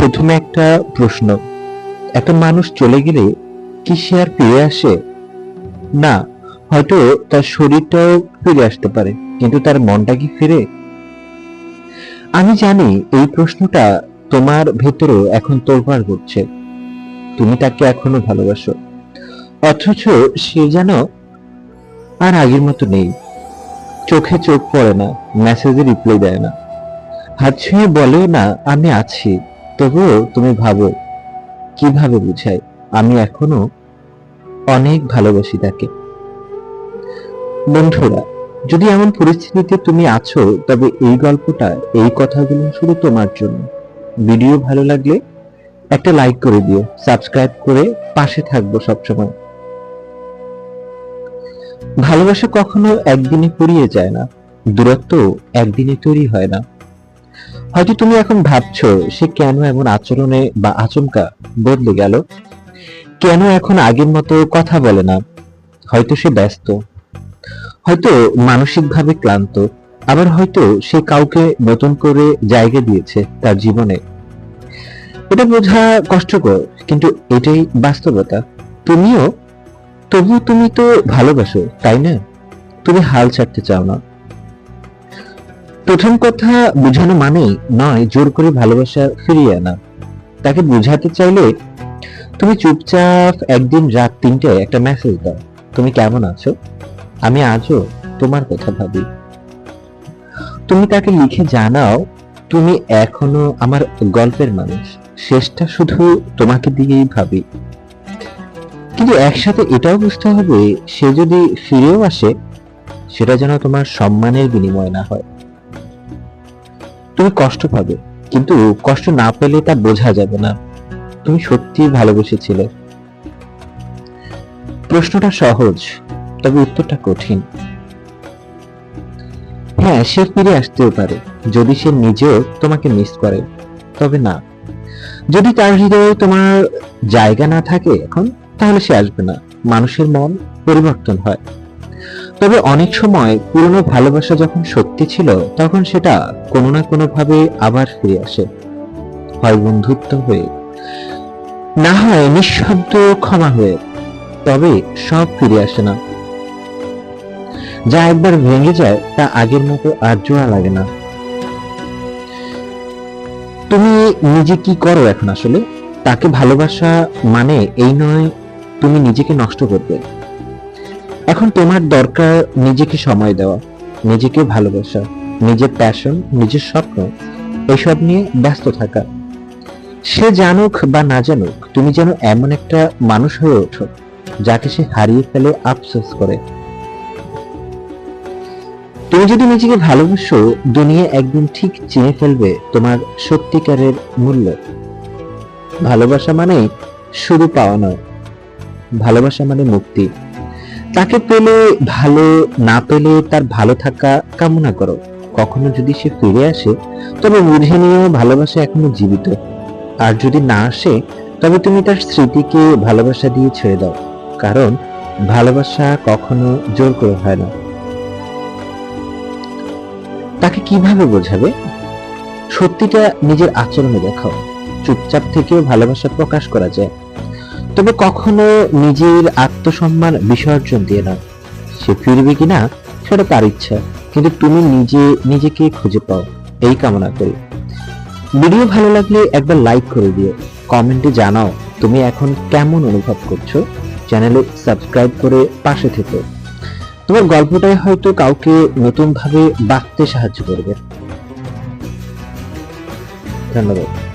প্রথমে একটা প্রশ্ন। একটা মানুষ চলে গেলে কি সে আর ফিরে আসে? না, হয়তো তার শরীরটাও ফিরে আসতে পারে, কিন্তু তার মনটা কি ফিরে? আমি জানি এই প্রশ্নটা তোমার ভেতরেও এখন তোলপাড় করছে। তুমি তাকে এখনও ভালোবাসো। অথচ সে যেন আর আগের মতো নেই। চোখে চোখ পড়ে না মেসেজে রিপ্লাই দেয় না। হাত ছুঁয়ে বলেও না, আমি আছি। তবুও তুমি ভাবো, কীভাবে বুঝাই? আমি এখনও অনেক ভালোবাসি তাকে। বন্ধুরা, যদি এমন পরিস্থিতিতে তুমি আছো, তবে এই গল্পটা, এই কথাগুলো শুধু তোমার জন্য। ভিডিও ভালো লাগলে একটা লাইক করে দিও, সাবস্ক্রাইব করে পাশে থাকব সবসময়। ভালোবাসা কখনো একদিনে ফুরিয়ে যায় না দূরত্ব একদিনে তৈরি হয় না। হয়তো তুমি এখন ভাবছ, সে কেন এমন আচরণে বা আচমকা বদলে গেল? কেন এখন আগের মতো কথা বলে না? হয়তো সে ব্যস্ত। হয়তো মানসিকভাবে ক্লান্ত। আবার হয়তো সে কাউকে নতুন করে জায়গা দিয়েছে তার জীবনে। এটা বোঝা কষ্টকর, কিন্তু এটাই বাস্তবতা। তুমিও? তবু তুমি তো ভালোবাসো, তাই না? তুমি হাল ছাড়তে চাও না। প্রথম কথা, বোঝানো মানে নয় জোর করে ভালোবাসা ফিরিয়ে আনা। তাকে বোঝাতে চাইলে তুমি চুপচাপ একদিন রাত তিনটায় একটা মেসেজ দাও। তুমি কেমন আছো? আমি আজও তোমার কথা ভাবি। তুমি তাকে লিখে জানাও, তুমি এখনও আমার গল্পের মানুষ। শেষটা শুধু তোমাকে দিয়েই ভাবি। কিন্তু একসাথে এটাও বুঝতে হবে, সে যদি ফিরেও আসে, সেটা যেন তোমার সম্মানের বিনিময় না হয়। তুমি কষ্ট পাবে, কিন্তু কষ্ট না পেলে তা বোঝা যাবে না। তুমি সত্যি ভালোবেসেছিলে। প্রশ্নটা সহজ, তবে উত্তরটা কঠিন। হ্যাঁ সে ফিরে আসতেও পারে, যদি সে নিজেও তোমাকে মিস করে, তবে না। যদি তার হৃদয়ে তোমার জায়গা না থাকে এখন, তাহলে সে আসবে না। মানুষের মন পরিবর্তন হয়। তবে অনেক সময় পুরনো ভালোবাসা যখন সত্যি ছিল, তখন সেটা কোনো না কোনো ভাবে আবার ফিরে আসে। হয় বন্ধুত্ব হয়ে, না হয় নিঃশব্দ ক্ষমা হয়ে, তবে সব ফিরে আসে না। যা একবার ভেঙে যায়, তা আগের মতো আর জোড়া লাগে না। তুমি নিজে কি করো এখন আসলে? তাকে ভালোবাসা মানে এই নয়, তুমি নিজেকে নষ্ট করবে। এখন তোমার দরকার নিজেকে সময় দেওয়া, নিজেকে ভালোবাসা, নিজের প্যাশন নিজের স্বপ্ন, এসব নিয়ে ব্যস্ত থাকা। সে জানুক বা না জানুক, তুমি যেন এমন একটা মানুষ হয়ে ওঠো, যাকে সে হারিয়ে ফেলে আফসোস করে। তুমি যদি নিজেকে ভালোবাসো, দুনিয়া একদিন ঠিক চিনে ফেলবে তোমার সত্যিকারের মূল্য। ভালোবাসা মানে শুধু পাওয়া নয়, ভালোবাসা মানে মুক্তি। তাকে পেলে ভালো, না পেলে তার ভালো থাকা কামনা করো। কখনো যদি সে ফিরে আসে, তবে বুঝে নিয়েও ভালোবাসা এখনও জীবিত। আর যদি না আসে, তবে তুমি তার স্মৃতিকে ভালোবাসা দিয়ে ছেড়ে দাও। কারণ ভালোবাসা কখনো জোর করে হয় না। তাকে কীভাবে বোঝাবে? সত্যিটা নিজের আচরণে দেখাও। চুপচাপ থেকেও ভালোবাসা প্রকাশ করা যায়। তবে কখনো নিজের আত্মসম্মান বিসর্জন দিয়ে না সে ফিরবে কিনা, সেটা তার ইচ্ছা। কিন্তু তুমি নিজে, নিজেকে খুঁজে পাও। এই কামনা করি। ভিডিও ভালো লাগলে একবার লাইক করে দিও। কমেন্টে জানাও তুমি এখন কেমন অনুভব করছ। চ্যানেলে সাবস্ক্রাইব করে পাশে থেকো। তোমার গল্পটাই হয়তো কাউকে নতুন ভাবে বাঁচতে সাহায্য করবে। ধন্যবাদ।